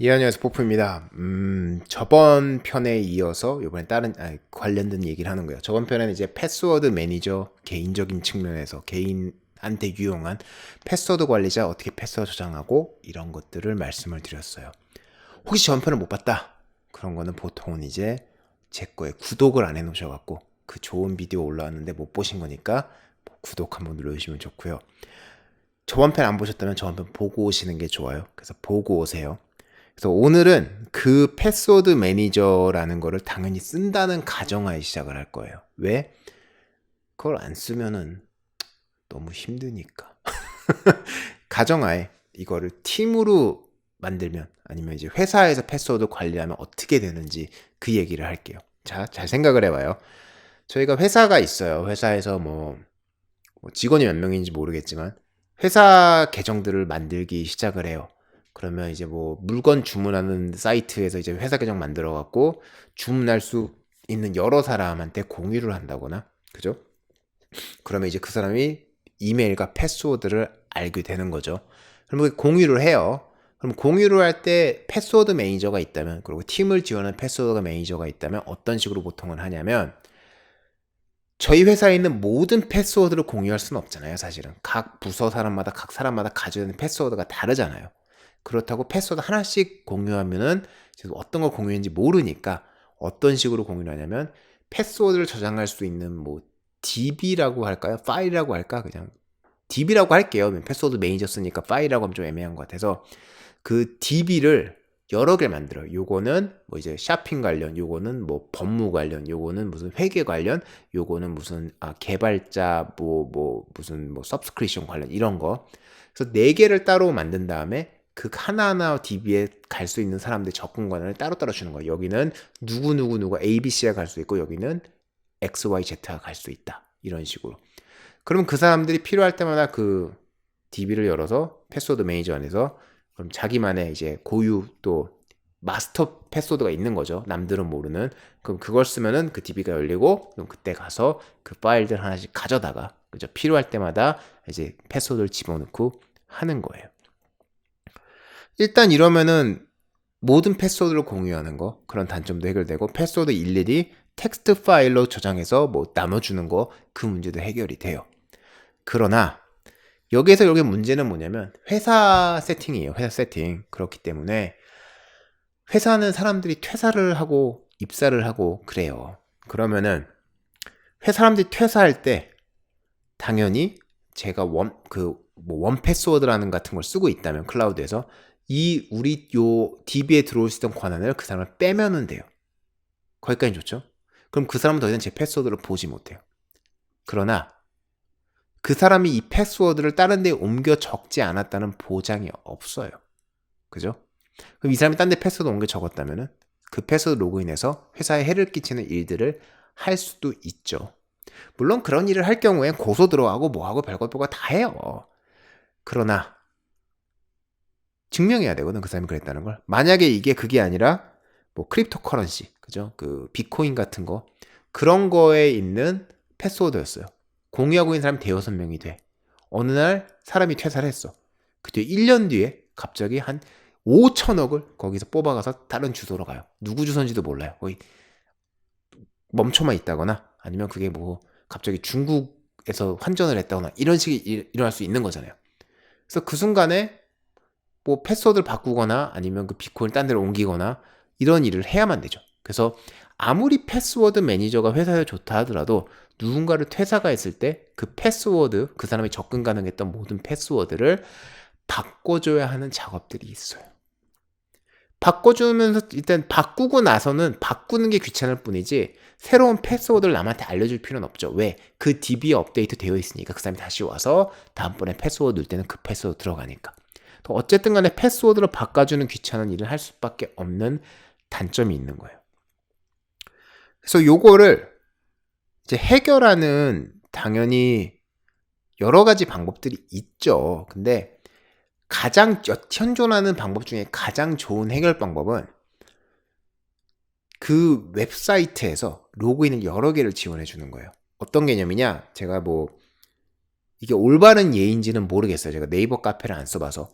예, 안녕하세요. 포프입니다. 음, 저번 편에 이어서 이번에 다른 아, 관련된 얘기를 하는 거예요. 저번 편에는 이제 패스워드 매니저 개인적인 측면에서 개인한테 유용한 패스워드 관리자 어떻게 패스워드 저장하고 이런 것들을 말씀을 드렸어요. 혹시 전 편을 못 봤다? 그런 거는 보통은 이제 제 거에 구독을 안 해놓으셔갖고 그 좋은 비디오 올라왔는데 못 보신 거니까 구독 한번 눌러주시면 좋고요. 저번 편 안 보셨다면 저번 편 보고 오시는 게 좋아요. 그래서 보고 오세요. 그래서 오늘은 그 패스워드 매니저라는 거를 당연히 쓴다는 가정하에 시작을 할 거예요. 왜? 그걸 안 쓰면은 너무 힘드니까. 가정하에 이거를 팀으로 만들면 아니면 이제 회사에서 패스워드 관리하면 어떻게 되는지 그 얘기를 할게요. 자, 잘 생각을 해봐요. 저희가 회사가 있어요. 회사에서 뭐, 뭐 직원이 몇 명인지 모르겠지만 회사 계정들을 만들기 시작을 해요. 그러면 이제 뭐 물건 주문하는 사이트에서 이제 회사 계정 만들어 갖고 주문할 수 있는 여러 사람한테 공유를 한다거나 그죠? 그러면 이제 그 사람이 이메일과 패스워드를 알게 되는 거죠. 그럼 공유를 해요. 그럼 공유를 할 때 패스워드 매니저가 있다면 그리고 팀을 지원하는 패스워드 매니저가 있다면 어떤 식으로 보통은 하냐면 저희 회사에 있는 모든 패스워드를 공유할 수는 없잖아요, 사실은. 각 부서 사람마다 각 사람마다 가지고 있는 패스워드가 다르잖아요. 그렇다고 패스워드 하나씩 공유하면은 어떤 걸 공유했는지 모르니까 어떤 식으로 공유를 하냐면 패스워드를 저장할 수 있는 뭐 DB라고 할까요? 파일이라고 할까? 그냥 DB라고 할게요. 패스워드 매니저 쓰니까 파일이라고 하면 좀 애매한 것 같아서 그 DB를 여러 개 만들어요. 요거는 뭐 이제 쇼핑 관련, 요거는 뭐 법무 관련, 요거는 무슨 회계 관련, 요거는 무슨 아 개발자 뭐뭐 뭐 무슨 뭐 서브스크리션 관련 이런 거. 그래서 네 개를 따로 만든 다음에 그 하나하나 DB에 갈 수 있는 사람들 접근 권한을 따로따로 주는 거예요. 여기는 누구누구누구 ABC가 갈 수 있고 여기는 XYZ가 갈 수 있다. 이런 식으로. 그럼 그 사람들이 필요할 때마다 그 DB를 열어서 패스워드 매니저 안에서 그럼 자기만의 이제 고유 또 마스터 패스워드가 있는 거죠. 남들은 모르는. 그럼 그걸 쓰면은 그 DB가 열리고 그럼 그때 가서 그 파일들 하나씩 가져다가 그죠? 필요할 때마다 이제 패스워드를 집어넣고 하는 거예요. 일단 이러면은 모든 패스워드를 공유하는 거 그런 단점도 해결되고 패스워드 일일이 텍스트 파일로 저장해서 뭐 나눠주는 거 그 문제도 해결이 돼요. 그러나 여기에서 여기 문제는 뭐냐면 회사 세팅이에요. 회사 세팅. 그렇기 때문에 회사는 사람들이 퇴사를 하고 입사를 하고 그래요. 그러면은 회사 사람들이 퇴사할 때 당연히 제가 원 그 뭐 원 패스워드라는 같은 걸 쓰고 있다면 클라우드에서 이 우리 요 DB에 들어올 수 있던 권한을 그 사람을 빼면은 돼요. 거기까지 좋죠? 그럼 그 사람은 더 이상 제 패스워드를 보지 못해요. 그러나 그 사람이 이 패스워드를 다른 데에 옮겨 적지 않았다는 보장이 없어요. 그죠? 그럼 이 사람이 딴 데 패스워드 옮겨 적었다면은 그 패스워드 로그인해서 회사에 해를 끼치는 일들을 할 수도 있죠. 물론 그런 일을 할 경우엔 고소 들어가고 뭐하고 별것 별거 다 해요. 그러나 증명해야 되거든 그 사람이 그랬다는 걸. 만약에 이게 그게 아니라 뭐 크립토 커런시 그죠? 그 비트코인 같은 거 그런 거에 있는 패스워드였어요. 공유하고 있는 사람이 대여섯 명이 돼. 어느 날 사람이 퇴사를 했어. 그때 1년 뒤에 갑자기 한 5천억을 거기서 뽑아가서 다른 주소로 가요. 누구 주소인지도 몰라요. 거의 멈춰만 있다거나 아니면 그게 뭐 갑자기 중국에서 환전을 했다거나 이런 식이 일어날 수 있는 거잖아요. 그래서 그 순간에 뭐 패스워드를 바꾸거나 아니면 그 비트코인을 딴 데로 옮기거나 이런 일을 해야만 되죠. 그래서 아무리 패스워드 매니저가 회사에 좋다 하더라도 누군가를 퇴사가 했을 때 그 패스워드, 그 사람이 접근 가능했던 모든 패스워드를 바꿔줘야 하는 작업들이 있어요. 바꿔주면서 일단 바꾸고 나서는 바꾸는 게 귀찮을 뿐이지 새로운 패스워드를 남한테 알려줄 필요는 없죠. 왜? 그 DB에 업데이트 되어 있으니까 그 사람이 다시 와서 다음번에 패스워드 넣을 때는 그 패스워드 들어가니까. 어쨌든 간에 패스워드를 바꿔주는 귀찮은 일을 할 수밖에 없는 단점이 있는 거예요. 그래서 요거를 이제 해결하는 당연히 여러 가지 방법들이 있죠. 근데 가장 현존하는 방법 중에 가장 좋은 해결 방법은 그 웹사이트에서 로그인을 여러 개를 지원해 주는 거예요. 어떤 개념이냐? 제가 뭐 이게 올바른 예인지는 모르겠어요. 제가 네이버 카페를 안 써봐서.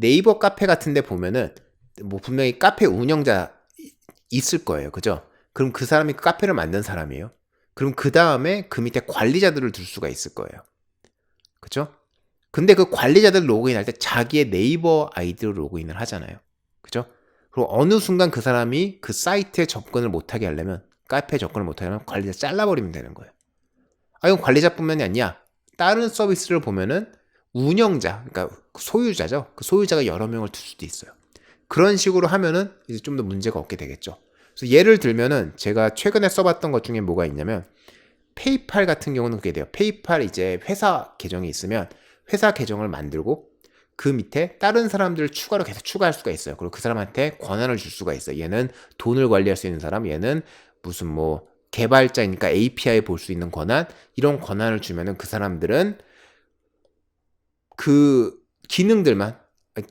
네이버 카페 같은 데 보면은 뭐 분명히 카페 운영자 이- 있을 거예요. 그죠? 그럼 그 사람이 그 카페를 만든 사람이에요. 그럼 그 다음에 그 밑에 관리자들을 둘 수가 있을 거예요. 그죠? 근데 그 관리자들 로그인할 때 자기의 네이버 아이디로 로그인을 하잖아요. 그죠? 그리고 어느 순간 그 사람이 그 사이트에 접근을 못하게 하려면 카페에 접근을 못하게 하면 관리자 잘라버리면 되는 거예요. 아, 이건 관리자뿐만이 아니야. 다른 서비스를 보면은 운영자, 그러니까 소유자죠. 그 소유자가 여러 명을 둘 수도 있어요. 그런 식으로 하면은 이제 좀 더 문제가 없게 되겠죠. 그래서 예를 들면은 제가 최근에 써봤던 것 중에 뭐가 있냐면 페이팔 같은 경우는 그게 돼요. 페이팔 이제 회사 계정이 있으면 회사 계정을 만들고 그 밑에 다른 사람들을 추가로 계속 추가할 수가 있어요. 그리고 그 사람한테 권한을 줄 수가 있어요. 얘는 돈을 관리할 수 있는 사람, 얘는 무슨 뭐 개발자니까 API 볼 수 있는 권한 이런 권한을 주면은 그 사람들은 그 기능들만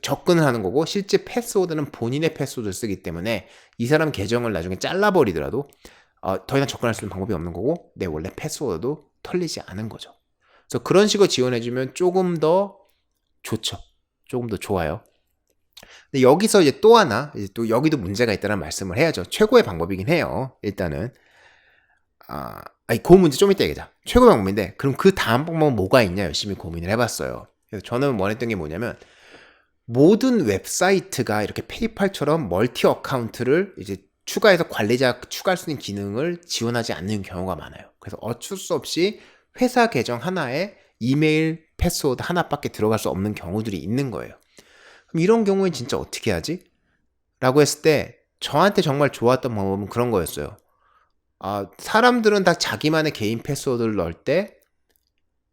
접근을 하는 거고 실제 패스워드는 본인의 패스워드를 쓰기 때문에 이 사람 계정을 나중에 잘라버리더라도 어, 더 이상 접근할 수 있는 방법이 없는 거고 내 원래 패스워드도 털리지 않은 거죠. 그래서 그런 식으로 지원해주면 조금 더 좋죠. 조금 더 좋아요. 근데 여기서 이제 또 하나 이제 또 여기도 문제가 있다는 말씀을 해야죠. 최고의 방법이긴 해요. 일단은 아, 아니 그 문제 좀 이따 얘기하자. 최고의 방법인데 그럼 그 다음 방법은 뭐가 있냐 열심히 고민을 해봤어요. 그래서 저는 원했던 게 뭐냐면 모든 웹사이트가 이렇게 페이팔처럼 멀티 어카운트를 이제 추가해서 관리자 추가할 수 있는 기능을 지원하지 않는 경우가 많아요. 그래서 어쩔 수 없이 회사 계정 하나에 이메일 패스워드 하나밖에 들어갈 수 없는 경우들이 있는 거예요. 그럼 이런 경우에 진짜 어떻게 하지? 라고 했을 때 저한테 정말 좋았던 방법은 그런 거였어요. 아, 사람들은 다 자기만의 개인 패스워드를 넣을 때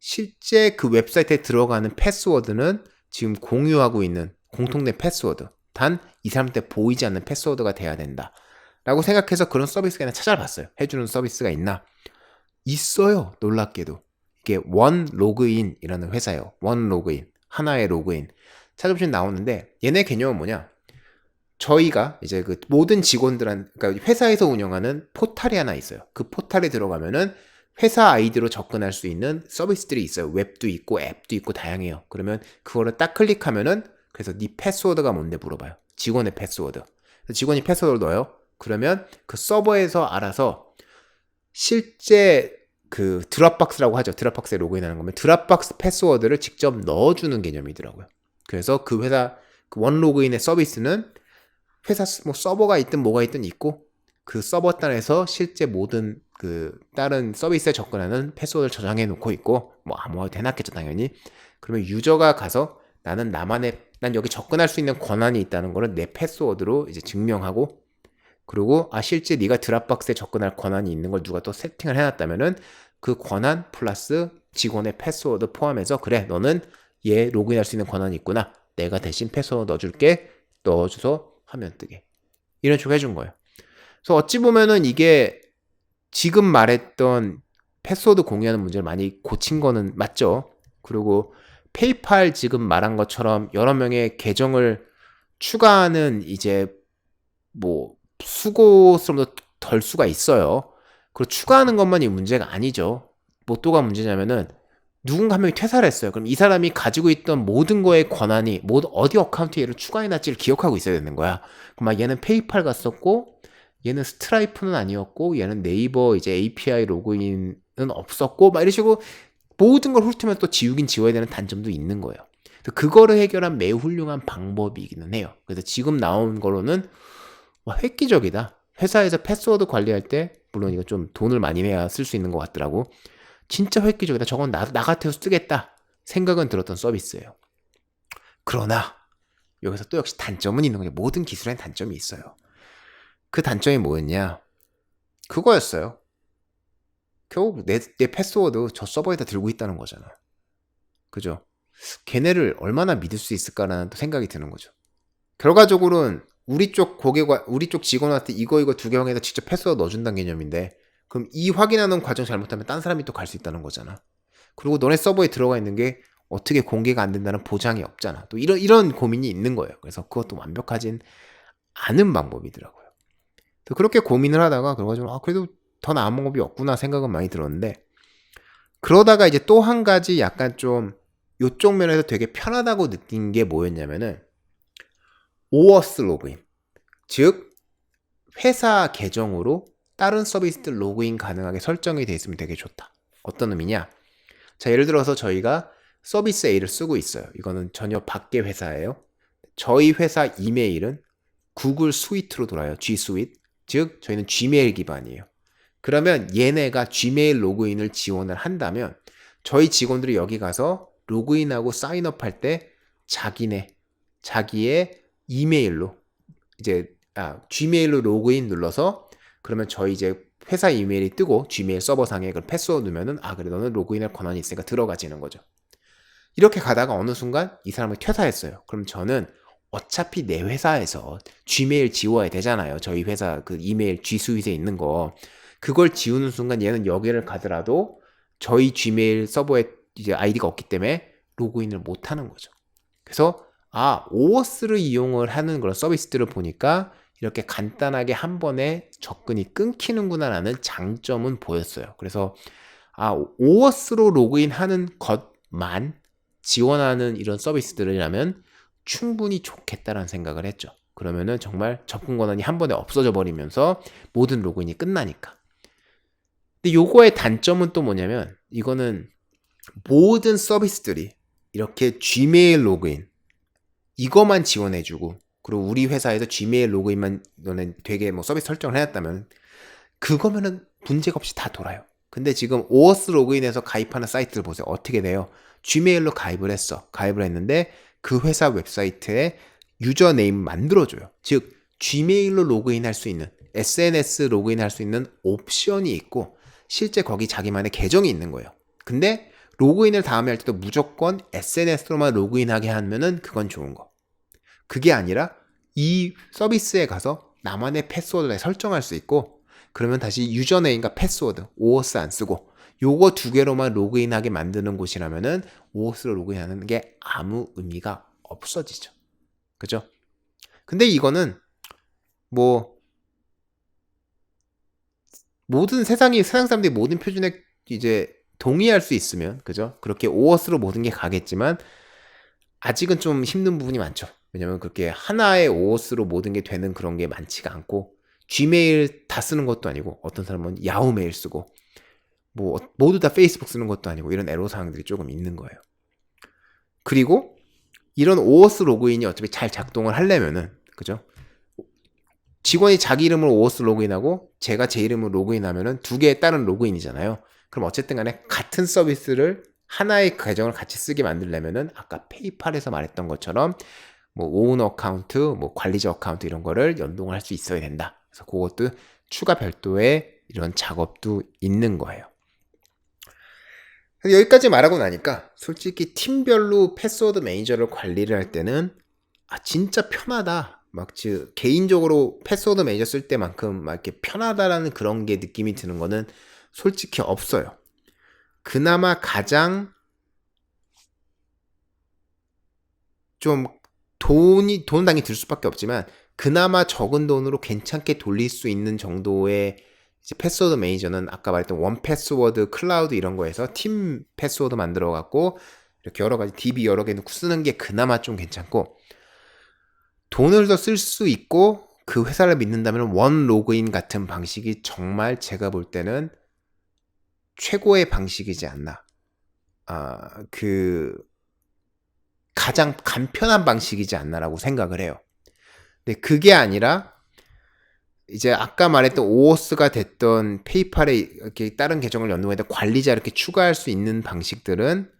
실제 그 웹사이트에 들어가는 패스워드는 지금 공유하고 있는 공통된 패스워드. 단 이 사람한테 보이지 않는 패스워드가 돼야 된다. 라고 생각해서 그런 서비스가 그냥 찾아봤어요. 해주는 서비스가 있나? 있어요. 놀랍게도. 이게 원 로그인이라는 회사예요. 원 로그인. 하나의 로그인. 찾아보시면 나오는데 얘네 개념은 뭐냐? 저희가 이제 그 모든 직원들한 그러니까 회사에서 운영하는 포탈이 하나 있어요. 그 포탈에 들어가면은 회사 아이디로 접근할 수 있는 서비스들이 있어요. 웹도 있고 앱도 있고 다양해요. 그러면 그거를 딱 클릭하면은 그래서 네 패스워드가 뭔데 물어봐요. 직원의 패스워드. 직원이 패스워드를 넣어요. 그러면 그 서버에서 알아서 실제 그 드랍박스라고 하죠. 드랍박스에 로그인하는 거면 드랍박스 패스워드를 직접 넣어주는 개념이더라고요. 그래서 그 회사 그 원로그인의 서비스는 회사 스- 뭐 서버가 있든 뭐가 있든 있고 그 서버 단에서 실제 모든 그 다른 서비스에 접근하는 패스워드를 저장해 놓고 있고 뭐 아무것도 해놨겠죠 당연히. 그러면 유저가 가서 나는 나만의 난 여기 접근할 수 있는 권한이 있다는 거를 내 패스워드로 이제 증명하고 그리고 아 실제 네가 드랍박스에 접근할 권한이 있는 걸 누가 또 세팅을 해놨다면은 그 권한 플러스 직원의 패스워드 포함해서 그래 너는 얘 로그인할 수 있는 권한이 있구나. 내가 대신 패스워드 넣어줄게. 넣어줘서 화면 뜨게. 이런 식으로 해준 거예요. 그래서 어찌 보면은 이게 지금 말했던 패스워드 공유하는 문제를 많이 고친 거는 맞죠. 그리고 페이팔 지금 말한 것처럼 여러 명의 계정을 추가하는 이제 뭐 수고스러움도 덜 수가 있어요. 그리고 추가하는 것만이 문제가 아니죠. 뭐 또가 문제냐면은 누군가 한 명이 퇴사를 했어요. 그럼 이 사람이 가지고 있던 모든 거의 권한이 모두 어디 어카운트에 얘를 추가해놨지를 기억하고 있어야 되는 거야. 그럼 막 얘는 페이팔 갔었고 얘는 스트라이프는 아니었고 얘는 네이버 이제 API 로그인은 없었고 막 이런 식으로 모든 걸 훑으면 또 지우긴 지워야 되는 단점도 있는 거예요. 그거를 해결한 매우 훌륭한 방법이기는 해요. 그래서 지금 나온 거로는 와, 획기적이다. 회사에서 패스워드 관리할 때 물론 이거 좀 돈을 많이 내야 쓸 수 있는 것 같더라고. 진짜 획기적이다. 저건 나, 나 같아서 쓰겠다. 생각은 들었던 서비스예요. 그러나 여기서 또 역시 단점은 있는 거죠. 모든 기술엔 단점이 있어요. 그 단점이 뭐였냐? 그거였어요. 결국 내, 내 패스워드 저 서버에다 들고 있다는 거잖아. 그죠? 걔네를 얼마나 믿을 수 있을까라는 또 생각이 드는 거죠. 결과적으로는 우리 쪽 고객과 우리 쪽 직원한테 이거 이거 두 개방에다 직접 패스워드 넣어준다는 개념인데 그럼 이 확인하는 과정 잘못하면 딴 사람이 또 갈 수 있다는 거잖아. 그리고 너네 서버에 들어가 있는 게 어떻게 공개가 안 된다는 보장이 없잖아. 또 이런 이런 고민이 있는 거예요. 그래서 그것도 완벽하진 않은 방법이더라고요. 그렇게 고민을 하다가 그래가지고 아 그래도 더 나은 방법이 없구나 생각은 많이 들었는데 그러다가 이제 또 한 가지 약간 좀 요쪽 면에서 되게 편하다고 느낀 게 뭐였냐면은 오어스 로그인. 즉, 회사 계정으로 다른 서비스들 로그인 가능하게 설정이 되어 있으면 되게 좋다. 어떤 의미냐? 자, 예를 들어서 저희가 서비스 A를 쓰고 있어요. 이거는 전혀 밖의 회사예요. 저희 회사 이메일은 구글 스위트로 돌아요. G 스윗. 즉, 저희는 Gmail 기반이에요. 그러면 얘네가 Gmail 로그인을 지원을 한다면 저희 직원들이 여기 가서 로그인하고 사인업 할 때 자기네, 자기의 이메일로 이제 아, Gmail로 로그인 눌러서 그러면 저희 이제 회사 이메일이 뜨고 Gmail 서버상에 그 패스워드 넣으면은 아 그래 너는 로그인할 권한이 있으니까 들어가지는 거죠. 이렇게 가다가 어느 순간 이 사람을 퇴사했어요. 그럼 저는 어차피 내 회사에서 Gmail 지워야 되잖아요. 저희 회사 그 이메일 G 스윗에 있는 거 그걸 지우는 순간 얘는 여기를 가더라도 저희 Gmail 서버에 이제 아이디가 없기 때문에 로그인을 못 하는 거죠. 그래서 아, 오어스를 이용을 하는 그런 서비스들을 보니까 이렇게 간단하게 한 번에 접근이 끊기는구나라는 장점은 보였어요. 그래서 아, 오어스로 로그인하는 것만 지원하는 이런 서비스들이라면 충분히 좋겠다라는 생각을 했죠. 그러면은 정말 접근 권한이 한 번에 없어져 버리면서 모든 로그인이 끝나니까. 근데 요거의 단점은 또 뭐냐면 이거는 모든 서비스들이 이렇게 Gmail 로그인 이거만 지원해주고 그리고 우리 회사에서 Gmail 로그인만 너는 되게 뭐 서비스 설정을 해놨다면 그거면은 문제가 없이 다 돌아요. 근데 지금 오어스 로그인해서 가입하는 사이트를 보세요. 어떻게 돼요? Gmail로 가입을 했어. 가입을 했는데 그 회사 웹사이트에 유저네임 만들어줘요. 즉 Gmail로 로그인할 수 있는 SNS 로그인할 수 있는 옵션이 있고 실제 거기 자기만의 계정이 있는 거예요. 근데 로그인을 다음에 할 때도 무조건 SNS로만 로그인하게 하면은 그건 좋은 거. 그게 아니라 이 서비스에 가서 나만의 패스워드를 설정할 수 있고 그러면 다시 유저네임과 패스워드 오어스 안 쓰고 요거 두 개로만 로그인하게 만드는 곳이라면은 오어스로 로그인하는 게 아무 의미가 없어지죠. 그죠? 근데 이거는 뭐 모든 세상이 세상 사람들이 모든 표준에 이제 동의할 수 있으면 그죠? 그렇게 오어스로 모든 게 가겠지만 아직은 좀 힘든 부분이 많죠. 왜냐면 그렇게 하나의 오어스로 모든 게 되는 그런 게 많지가 않고 Gmail 다 쓰는 것도 아니고 어떤 사람은 야후 메일 쓰고 뭐 모두 다 페이스북 쓰는 것도 아니고 이런 애로 사항들이 조금 있는 거예요. 그리고 이런 오어스 로그인이 어차피 잘 작동을 하려면은 그죠? 직원이 자기 이름으로 오어스 로그인하고 제가 제 이름으로 로그인하면은 두 개의 다른 로그인이잖아요. 그럼 어쨌든 간에 같은 서비스를 하나의 계정을 같이 쓰게 만들려면은 아까 페이팔에서 말했던 것처럼 뭐 오운 어카운트, 뭐 관리자 어카운트 이런 거를 연동할 수 있어야 된다. 그래서 그것도 추가 별도의 이런 작업도 있는 거예요. 여기까지 말하고 나니까 솔직히 팀별로 패스워드 매니저를 관리를 할 때는 아 진짜 편하다. 막 즉 개인적으로 패스워드 매니저 쓸 때만큼 막 이렇게 편하다라는 그런 게 느낌이 드는 거는 솔직히 없어요. 그나마 가장 좀 돈이 돈 당연히 들 수밖에 없지만 그나마 적은 돈으로 괜찮게 돌릴 수 있는 정도의 이제 패스워드 매니저는 아까 말했던 원 패스워드, 클라우드 이런 거에서 팀 패스워드 만들어 갖고 이렇게 여러 가지 DB 여러 개 넣고 쓰는 게 그나마 좀 괜찮고 돈을 더 쓸 수 있고 그 회사를 믿는다면 원 로그인 같은 방식이 정말 제가 볼 때는 최고의 방식이지 않나. 아, 그, 가장 간편한 방식이지 않나라고 생각을 해요. 근데 그게 아니라, 이제 아까 말했던 오어스가 됐던 페이팔에 이렇게 다른 계정을 연동해서 관리자 이렇게 추가할 수 있는 방식들은,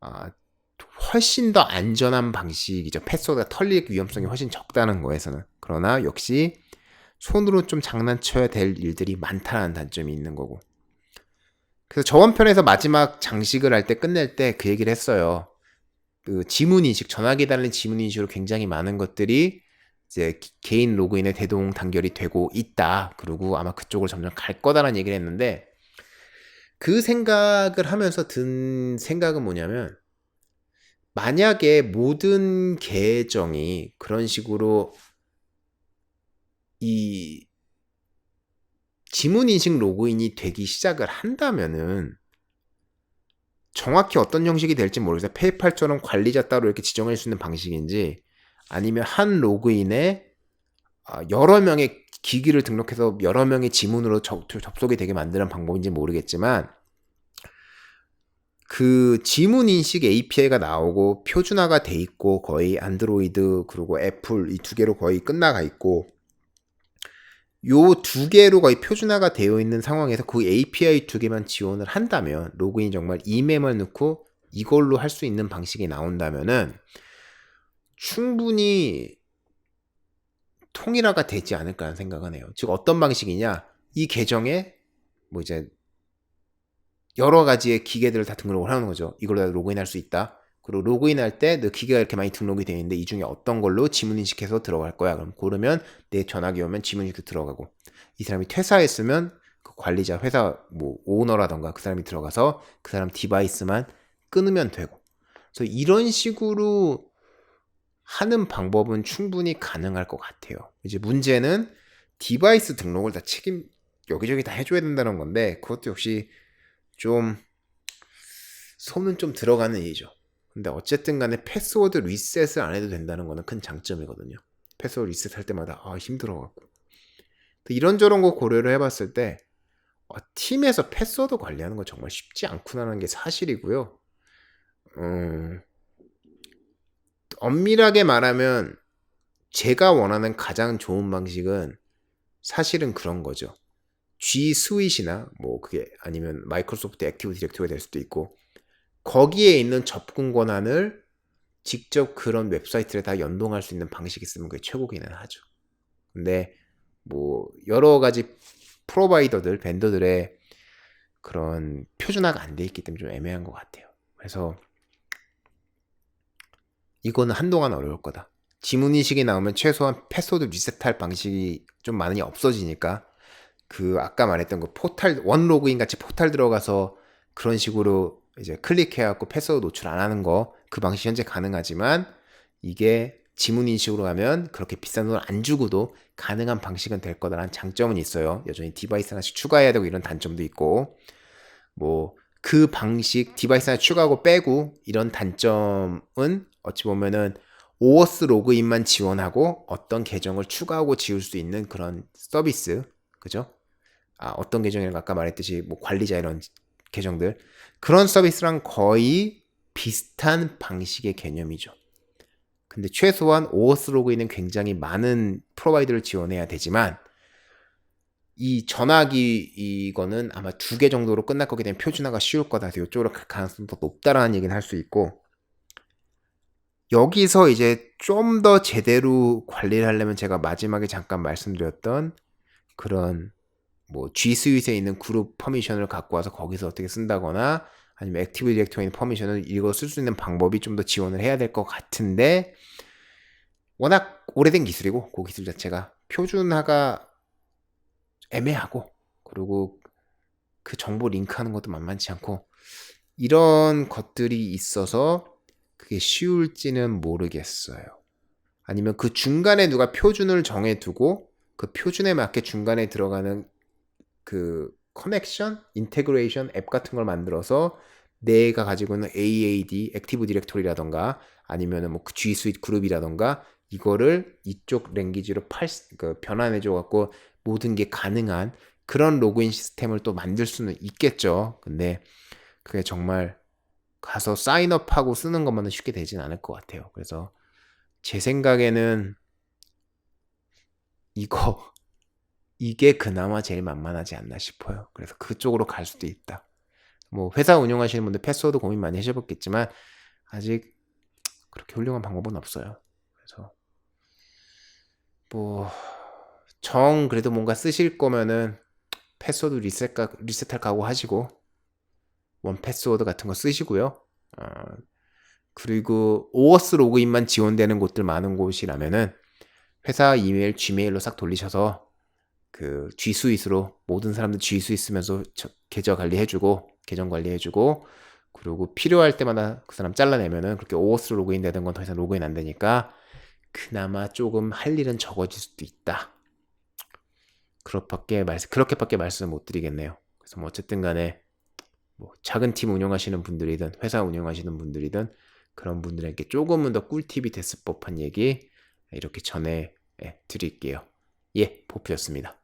아, 훨씬 더 안전한 방식이죠. 패스워드가 털릴 위험성이 훨씬 적다는 거에서는. 그러나 역시 손으로 좀 장난쳐야 될 일들이 많다는 단점이 있는 거고. 그래서 저번편에서 마지막 장식을 할 때 끝낼 때 그 얘기를 했어요. 그 지문인식, 전화기 달린 지문인식으로 굉장히 많은 것들이 이제 개인 로그인에 대동 단결이 되고 있다. 그리고 아마 그쪽으로 점점 갈 거다라는 얘기를 했는데 그 생각을 하면서 든 생각은 뭐냐면 만약에 모든 계정이 그런 식으로 이 지문 인식 로그인이 되기 시작을 한다면은 정확히 어떤 형식이 될지 모르겠어요. 페이팔처럼 관리자 따로 이렇게 지정할 수 있는 방식인지 아니면 한 로그인에 아, 여러 명의 기기를 등록해서 여러 명의 지문으로 접, 접속이 되게 만드는 방법인지 모르겠지만 그 지문 인식 API가 나오고 표준화가 돼 있고 거의 안드로이드 그리고 애플 이 두 개로 거의 끝나가 있고 요 두 개로 거의 표준화가 되어 있는 상황에서 그 API 두 개만 지원을 한다면 로그인 정말 이메일만 넣고 이걸로 할 수 있는 방식이 나온다면은 충분히 통일화가 되지 않을까 하는 생각은 해요. 즉 어떤 방식이냐? 이 계정에 뭐 이제 여러 가지의 기계들을 다 등록을 하는 거죠. 이걸로 다 로그인할 수 있다. 그리고 로그인할 때너 기계가 이렇게 많이 등록이 되어 있는데 이 중에 어떤 걸로 지문 인식해서 들어갈 거야. 그럼 고르면 내 전화기 오면 지문 인식 들어가고 이 사람이 퇴사했으면 그 관리자 회사 뭐 오너라던가 그 사람이 들어가서 그 사람 디바이스만 끊으면 되고. 그래서 이런 식으로 하는 방법은 충분히 가능할 것 같아요. 이제 문제는 디바이스 등록을 다 책임 여기저기 다 해줘야 된다는 건데 그것도 역시 좀 손은 좀 들어가는 일이죠. 근데 어쨌든 간에 패스워드 리셋을 안 해도 된다는 거는 큰 장점이거든요. 패스워드 리셋 할 때마다 아 힘들어갖고 이런저런 거 고려를 해봤을 때 어, 팀에서 패스워드 관리하는 건 정말 쉽지 않구나라는 게 사실이고요. 음, 엄밀하게 말하면 제가 원하는 가장 좋은 방식은 사실은 그런 거죠. G 스윗이나 뭐 그게 아니면 마이크로소프트 액티브 디렉토리가 될 수도 있고 거기에 있는 접근 권한을 직접 그런 웹사이트에 다 연동할 수 있는 방식이 있으면 그게 최고기는 하죠. 근데 뭐 여러 가지 프로바이더들, 벤더들의 그런 표준화가 안 돼 있기 때문에 좀 애매한 것 같아요. 그래서 이거는 한동안 어려울 거다. 지문인식이 나오면 최소한 패스워드 리셋할 방식이 좀 많이 없어지니까 그 아까 말했던 그 포탈 원 로그인 같이 포탈 들어가서 그런 식으로 이제 클릭해갖고 패스워드 노출 안 하는 거 그 방식 현재 가능하지만 이게 지문 인식으로 가면 그렇게 비싼 돈을 안 주고도 가능한 방식은 될 거다라는 장점은 있어요. 여전히 디바이스 하나씩 추가해야 되고 이런 단점도 있고 뭐 그 방식 디바이스 하나 추가하고 빼고 이런 단점은 어찌 보면은 오어스 로그인만 지원하고 어떤 계정을 추가하고 지울 수 있는 그런 서비스 그죠? 아, 어떤 계정이랑 아까 말했듯이 뭐 관리자 이런 계정들 그런 서비스랑 거의 비슷한 방식의 개념이죠. 근데 최소한 오어스 로그인은 굉장히 많은 프로바이더를 지원해야 되지만 이 전화기 이거는 아마 두 개 정도로 끝날 거기 때문에 표준화가 쉬울 거다. 이쪽으로 갈 가능성이 더 높다라는 얘기는 할 수 있고 여기서 이제 좀 더 제대로 관리를 하려면 제가 마지막에 잠깐 말씀드렸던 그런 뭐 G 스윗에 있는 그룹 퍼미션을 갖고 와서 거기서 어떻게 쓴다거나 아니면 액티브 있는 퍼미션을 이거 쓸 수 있는 방법이 좀 더 지원을 해야 될 것 같은데 워낙 오래된 기술이고 그 기술 자체가 표준화가 애매하고 그리고 그 정보 링크하는 것도 만만치 않고 이런 것들이 있어서 그게 쉬울지는 모르겠어요. 아니면 그 중간에 누가 표준을 정해두고 그 표준에 맞게 중간에 들어가는 그 커넥션, 인테그레이션 앱 같은 걸 만들어서 내가 가지고 있는 AAD, 액티브 디렉토리라던가 아니면은 뭐 G 스윗 그룹이라던가 이거를 이쪽 랭귀지로 팔, 그 변환해줘 갖고 모든 게 가능한 그런 로그인 시스템을 또 만들 수는 있겠죠. 근데 그게 정말 가서 사인업하고 쓰는 것만은 쉽게 되진 않을 것 같아요. 그래서 제 생각에는 이거 이게 그나마 제일 만만하지 않나 싶어요. 그래서 그쪽으로 갈 수도 있다. 뭐 회사 운영하시는 분들 패스워드 고민 많이 하셔봤겠지만 아직 그렇게 훌륭한 방법은 없어요. 그래서 뭐 정 그래도 뭔가 쓰실 거면은 패스워드 리셋 리셋할 각오 하시고 원 패스워드 같은 거 쓰시고요. 어, 그리고 오어스 로그인만 지원되는 곳들 많은 곳이라면은 회사 이메일 G메일로 싹 돌리셔서 그 G 스윗으로 모든 사람들 G 스윗 쓰면서 계좌 관리해주고 계정 관리해주고 그리고 필요할 때마다 그 사람 잘라내면은 그렇게 오어스 로그인 되는 건 더 이상 로그인 안 되니까 그나마 조금 할 일은 적어질 수도 있다. 그렇게밖에 말씀 그렇게밖에 말씀 못 드리겠네요. 그래서 뭐 어쨌든 간에 뭐 작은 팀 운영하시는 분들이든 회사 운영하시는 분들이든 그런 분들에게 조금은 더 꿀팁이 됐을 법한 얘기 이렇게 전해 예, 드릴게요. 예, 포프였습니다.